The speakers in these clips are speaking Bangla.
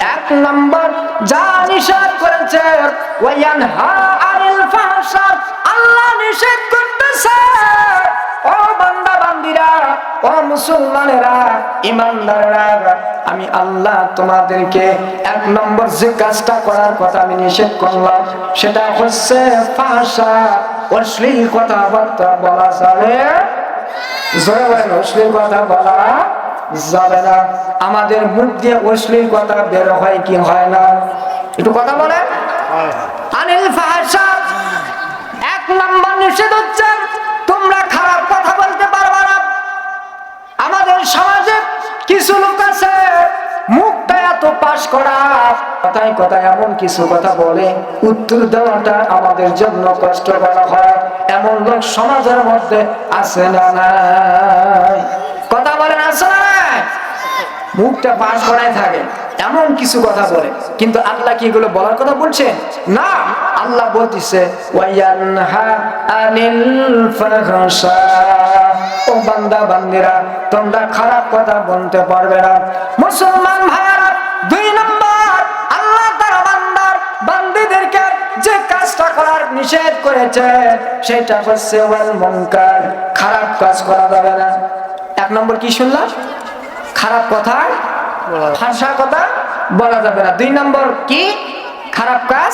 এক যা নিষেধ করেছে আমি আল্লাহ তোমাদেরকে এক নম্বর যে কাজটা করার কথা আমি নিষেধ করলাম, সেটা হচ্ছে ফাঁসা অশ্লীল কথাবার্তা বলা যাবে অশ্লীল কথা বলা যাবে না আমাদের মুখ দিয়ে অশ্লীল কথা বের হয় কি হয় না? একটু কথা বলে? আনিল এক নম্বর নিষেধ হচ্ছে তোমরা খারাপ কথা বলতে পারবে না। আমাদের সমাজে কিছু লোক আছে মুখটা এত পাশ করা কথায় কথায় এমন কিছু কথা বলে উত্তর দেওয়াটা আমাদের জন্য কষ্ট করা হয়। এমন লোক সমাজের মধ্যে আছে না নাই? কথা বলেন আছে না? মুখটা পাশ করায় থাকে, এমন কিছু কথা বলে। কিন্তু আল্লাহ কি এগুলো বলার কথা বলছেন? না, আল্লাহ বলতেছে ও বান্দা, বান্দিরা, তোমরা খারাপ কথা বলতে পারবে না। মুসলমান ভাইয়ারা, দুই নম্বর, আল্লাহ তারা বান্দার, বান্দিদেরকে যে কাজটা করার নিষেধ করেছে, সেটা হচ্ছে খারাপ কাজ করা যাবে না। এক নম্বর কি শুনলাম? খারাপ কথা ভাষা কথা বলা যাবে না। দুই নম্বর কি? খারাপ কাজ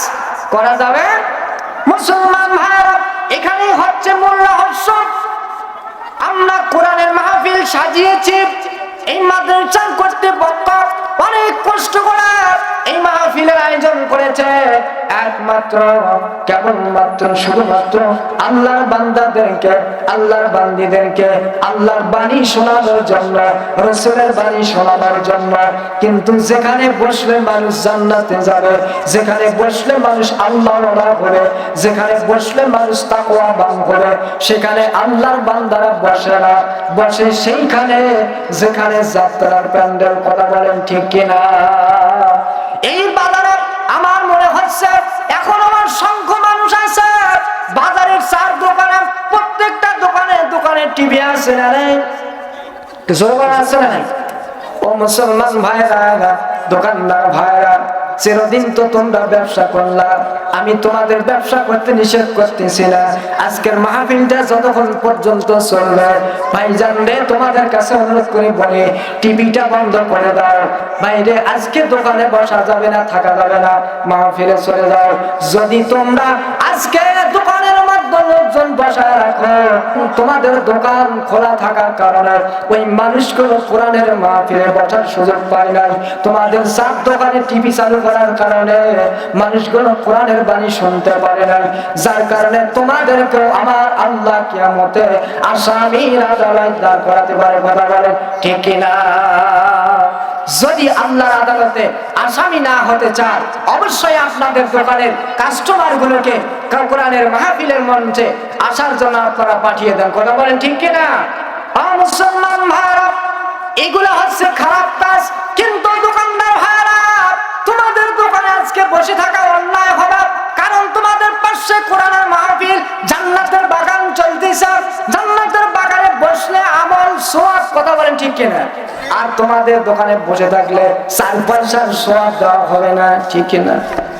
করা যাবে। মুসলমান ভাইয়েরা এখানেই হচ্ছে মূল রহস্য। আমরা কোরআনের মাহফিল সাজিয়েছি এই মাদ্রাসা কর্তৃপক্ষ অনেক কষ্ট করে এই মাহফিলের আয়োজন করেছে। একমাত্র, কেবলমাত্র, শুধুমাত্র আল্লাহর বান্দাদেরকে, আল্লাহর বান্দিদেরকে, আল্লাহর বাণী শোনানোর জন্য, রসুলের বাণী শোনানোর জন্য। কিন্তু যেখানে বসলে মানুষ জান্নাতে যাবে, যেখানে বসলে মানুষ আল্লাহ হবে, যেখানে বসলে মানুষ তাকওয়া বান করে সেখানে আল্লাহর বান্দারা বসে না। বসে সেইখানে, যেখানে যাত্রার প্যান্ডেল, কথা বলেন ঠিক কিনা? টিভি আছে না রে জোরবার আছে না ও মুসলমান ভাইরা, দোকানদার ভাইরা, চিরদিন তো তোমরা ব্যবসা করলা। আমি তোমাদের ব্যবসা করতে নিষেধ করতেছি না। আজকের মাহফিলটা যতক্ষণ পর্যন্ত চলবে, ভাইজান রে, তোমাদের কাছে অনুরোধ করে বলে, টিভিটা বন্ধ করে দাও। বাইরে আজকে দোকানে বসা যাবে না, থাকা যাবে না, মাহফিলে চলে যাও। যদি তোমরা আজকে লোকজন বসায় রাখো। তোমাদের দোকান খোলা থাকার কারণে ওই মানুষগুলো কোরআনের মাহফিলে বসার সুযোগ পায় নাই। তোমাদের সাত দোকানে টিভি চালু করার কারণে মানুষগুলো কোরআনের বাণী শুনতে পারে নাই। যার কারণে তোমাদেরকেও আমার আল্লাহ কিয়ামতে আসামির আদালত দাঁড় করাতে পারে। কথা বলে ঠিক কিনা? যদি আল্লাহর আদালতে আসামি না হতে চান অবশ্যই আপনাদের দোকানের কাস্টমার গুলোকে কোরআনের মাহফিলের মঞ্চে আসার জন্য আপনারা পাঠিয়ে দেন। কথা বলেন ঠিক কিনা? মুসলমান ভাইরা, এগুলো হচ্ছে খারাপ কাজ, কিন্তু দোকানদার ভাইরা, তোমাদের দোকানে আজকে বসে থাকা অন্যায় হবে, কারণ তোমাদের পাশে কোরআনের মাহফিল জান্নাতের বাগান চলতেছে। বাগানে বসলে আমল সোয়াব কথা বলেন ঠিক কিনা? আর তোমাদের দোকানে বসে থাকলে চার পয়সার সোয়াব দেওয়া হবে না, ঠিক কিনা?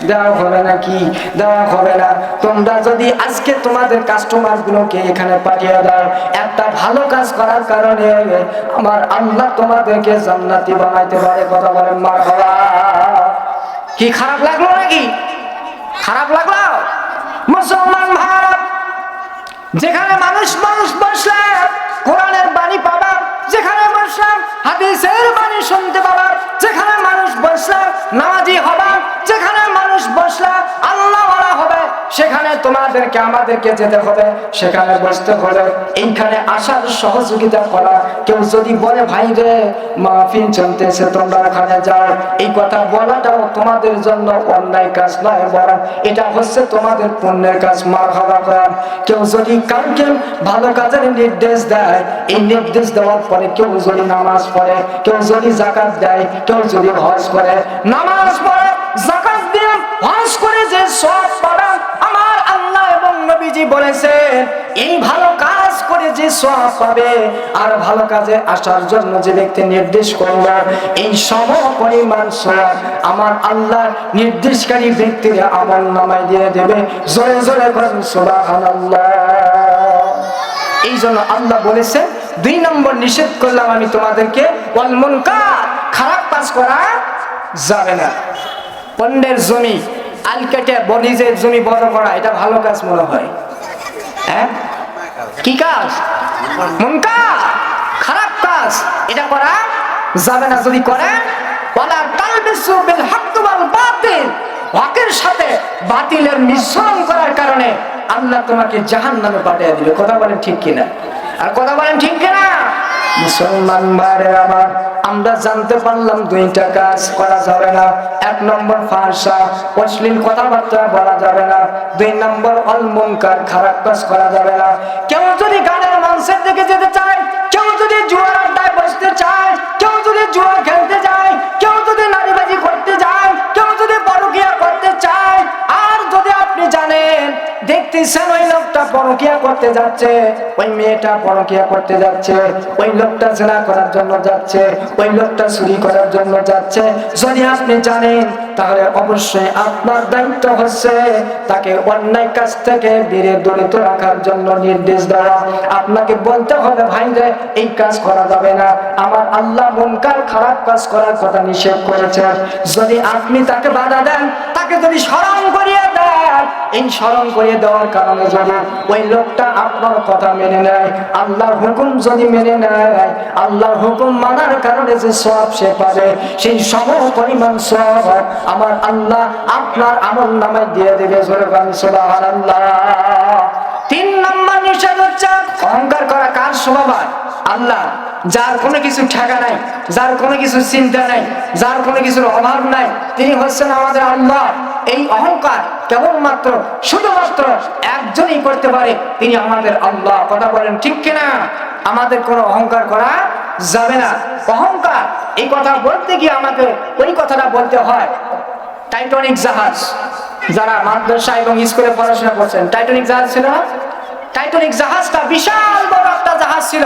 দেওয়া হবে না কি? দেওয়া হবে না। তোমরা যদি আজকে তোমাদের কাস্টমার গুলোকে এখানে পাঠিয়ে দাও, একটা ভালো কাজ করার কারণে আমার আল্লাহ তোমাদেরকে জান্নাতি বানাইতে পারে, কথা বলেন মার কি খারাপ লাগল নাকি? খারাপ লাগল? মুসলমান ভারত, যেখানে মানুষ মানুষ বসলে কোরআনের বাণী পাবা যেখানে বসলাম হাদিসের বাণী শুনতে পাবার যেখানে মানুষ বসলা নামাজি হবা যেখানে মানুষ বসলা আল্লাহ সেখানে তোমাদেরকে, আমাদেরকে যেতে হবে, সেখানে বসতে হবে। এইখানে আসার সহযোগিতা করা। কেউ যদি বলে, ভাই রে, মাহফিল চলতেছে, তোমরা ওখানে যাও। এই কথা বলাটাও তোমাদের জন্য অন্যায় কাজ নয়, বরং এটা হচ্ছে তোমাদের পুণ্যের কাজ মার হওয়া করা। কেউ যদি কাউকে ভালো কাজের নির্দেশ দেয়, এই নির্দেশ দেওয়ার পরে কেউ যদি নামাজ পড়ে, কেউ যদি জাকাত দেয়, কেউ যদি হজ করে, নামাজ পড়ে সব পাবে আর ভালো কাজে আসার জন্য যে ব্যক্তি নির্দেশ করল এই সম পরিমাণ সব আমার আল্লাহ নির্দেশকারী ব্যক্তির আমার নামায় দিয়ে দেবে। জোরে জোরে করেন সুবহানাল্লাহ। এই জন্য আল্লাহ বলেছে, দুই নম্বর নিষেধ করলাম আমি তোমাদেরকে খারাপ কাজ করা যাবে না। পণ্যের জমি, আল কেটে বনিজের জমি বড় করা, এটা ভালো কাজ মনে হয়। হ্যাঁ? কি কাজ? খারাপ কাজ, এটা করা যাবে না যদি করে। ওয়ালা তালবিসু বিল হক ওয়াল বাতিল, হকের সাথে বাতিলের মিশ্রণ করার কারণে আল্লাহ তোমাকে জাহান নামে পাঠিয়ে দিবে। কথা বলেন ঠিক কিনা? আর কথা বলেন ঠিক কিনা? মুসলমান ভাইরে আমার জানতে পারলাম দুইটা কাজ করা যাবে না। এক নম্বর ফাঁসা অশ্লীল কথাবার্তা বলা যাবে না। দুই নম্বর অলমুনকার খারাপ কাজ করা যাবে না। কেউ যদি গানের মানুষের দিকে যেতে চায় ওই লোকটা পরকিয়া করতে যাচ্ছে, ওই মেয়েটা পরকিয়া করতে যাচ্ছে, ওই লোকটা জেনা করার জন্য যাচ্ছে, ওই লোকটা চুরি করার জন্য যাচ্ছে। যদি আপনি জানেন, তাহলে অবশ্যই আপনার দায়িত্ব হচ্ছে তাকে অন্যায় কাজ থেকে দলিত রাখার জন্য নির্দেশ দেওয়া। আপনাকে বলতে হবে, ভাই রে, এই কাজ করা যাবে না। আমার আল্লাহ মনকার খারাপ কাজ করার কথা নিষেধ করেছে। যদি আপনি তাকে বাধা দেন, তাকে যদি স্মরণ করিয়ে এই স্মরণ করিয়ে দেওয়ার কারণে যদি ওই লোকটা আপনার কথা মেনে নেয়, আল্লাহর হুকুম যদি মেনে নেয়, আল্লাহর হুকুম মানার কারণে যে সব সে পারে সেই সম পরিমাণ সব আমার আল্লাহ আপনার আমল নামায় দিয়ে দেবে, জোরে সুবহানাল্লাহ। তিন নম্বর নিষেধ হচ্ছে অহংকার করা কার স্বভাব আল্লাহ, যার কোনো কিছু ঠেকা নাই, যার কোনো কিছু চিন্তা নাই, যার কোনো কিছুর অভাব নাই, তিনি হচ্ছেন আমাদের আল্লাহ। এই অহংকার কেবলমাত্র, শুধুমাত্র একজনই করতে পারে, তিনি আমাদের আল্লাহ। কথা বলেন ঠিক কিনা? আমাদের কোনো অহংকার করা যাবে না। অহংকার, এই কথা বলতে গিয়ে আমাকে ওই কথাটা বলতে হয়। টাইটনিক জাহাজ, যারা মাদ্রাসা এবং স্কুলে পড়াশোনা করছেন টাইটনিক জাহাজ ছিল না? টাইটানিক জাহাজটা বিশাল বড় একটা জাহাজ ছিল।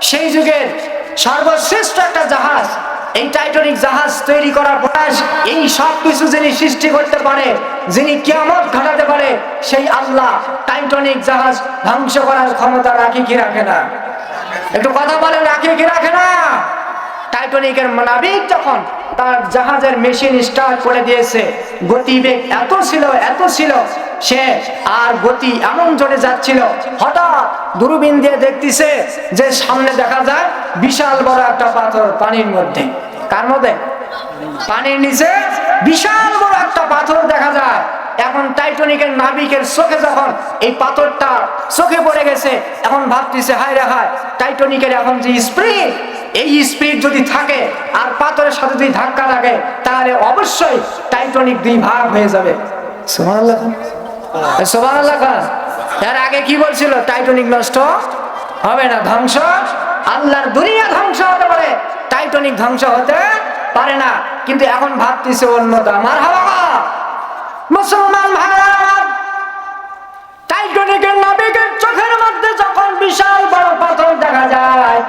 সেই যুগের সর্বশ্রেষ্ঠ একটা জাহাজ এই টাইটানিক জাহাজ তৈরি করার প্রয়াস, এই সব কিছু যিনি সৃষ্টি করতে পারে, যিনি কিয়ামত ঘটাতে পারে, সেই আল্লাহ টাইটানিক জাহাজ ধ্বংস করার ক্ষমতা রাখে কি রাখে না? একটু কথা বলেন, রাখে কি রাখে না? টাইটানিকের নাবিক যখন তার জাহাজের মেশিন স্টার্ট করে দিয়েছে, গতিবেগ এত ছিল এত ছিল, সে আর গতি এমন জোরে যাচ্ছিল, হঠাৎ দূরবীন দিয়ে দেখতেছে যে সামনে দেখা যায় বিশাল বড় একটা পাথর পানির মধ্যে। কার মধ্যে? পানির নিচে বিশাল বড় একটা পাথর দেখা যায়। এখন টাইটনিকের নাবিকের চোখে যখন এই পাথরটা চোখে পড়ে গেছে, এখন ভাবতেছে, হায় রে হায়, টাইটানিকের এখন যে স্পিড, এই স্পিড যদি থাকে আর পাথরের সাথে যদি ধাক্কা লাগে, তাহলে অবশ্যই টাইটনিক দুই ভাগ হয়ে যাবে। খান। এর আগে কি বলছিল? টাইটনিক নষ্ট হবে না, ধ্বংস আল্লাহর দুনিয়া ধ্বংস হতে পারে, টাইটনিক ধ্বংস হতে পারে না। কিন্তু এখন ভাবতেছে অন্যতা আমার হাওয়া মুসলমান ভাইরা টাইটানিকের নাবিকের চোখের মধ্যে যখন বিশাল বড় পাথর দেখা যায়,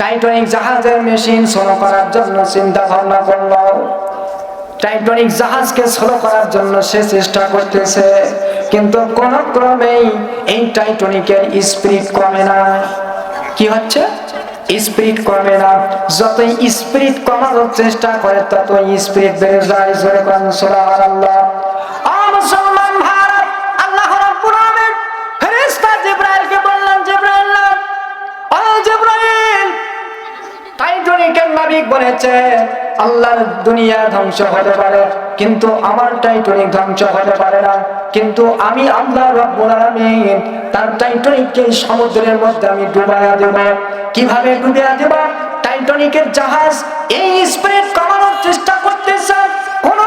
টাইটানিক জাহাজের মেশিন স্লো করার জন্য চিন্তা ভাবনা করল। টাইটানিক জাহাজকে স্লো করার জন্য সে চেষ্টা করতেছে, কিন্তু কোন ক্রমেই এই টাইটনিকের স্পিড কমে না। কি হচ্ছে? স্পিরিট কমে না। যতই স্পিরিট কমানোর চেষ্টা করে, ততই স্পিরিট বেড়ে যায়। জোরে করেন নাবিক বলেছে আল্লাহর দুনিয়া ধ্বংস হতে পারে, কিন্তু আমার টাইটনিক ধ্বংস হতে পারে না। কিন্তু আমি আল্লাহ রব্বুল আলামিন তার টাইটনিককে সমুদ্রের মধ্যে আমি ডুবাইয়া দেব। কীভাবে ডুবিয়া দেব? টাইটনিকের জাহাজ এই স্পিড কমানোর চেষ্টা করতেছে।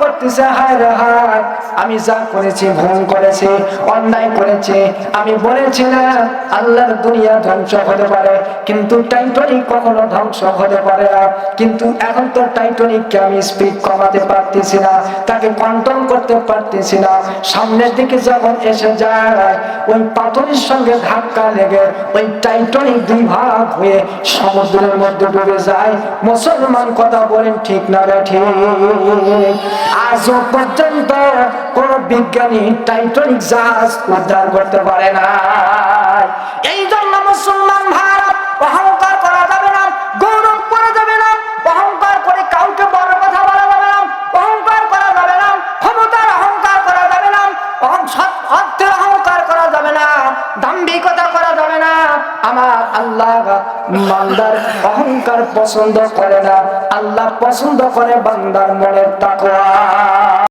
করতেছে, হায় হায়। আমি যা করেছি, ভুল করেছি, অন্যায় করেছি, আমি বলেছিলাম আল্লাহর দুনিয়া ধ্বংস হতে পারে, কিন্তু টাইটনিক কখনো ধ্বংস হতে পারে না। কিন্তু এখন তো টাইটনিককে আমি স্পিড কমাতে পারতেছি না, তাকে কন্ট্রোল করতে পারতেছি না। সামনের দিকে যখন এসে যায়, ওই পাথরের সঙ্গে ধাক্কা লেগে ওই টাইটনিক দুই ভাগ হয়ে সমুদ্রের মধ্যে ডুবে যায়। মুসলমান কথা বলেন ঠিক না ঠিক। আজও পর্যন্ত কোন বিজ্ঞানী টাইটনিক জাহাজ উদ্ধার করতে পারে না এই জন্য মুসলমান ভারত অহংকার করা যাবে না, গৌরব করা যাবে না, অহংকার করে কাউকে বড় কথা বলা যাবে না, অহংকার করা যাবে না, ক্ষমতার অহংকার করা যাবে না অর্থের অহংকার করা যাবে না, দাম্ভিকতা করা যাবে না। আমার আল্লাহ বান্দার অহংকার পছন্দ করে না। আল্লাহ পছন্দ করে বান্দার মনের তাকওয়া।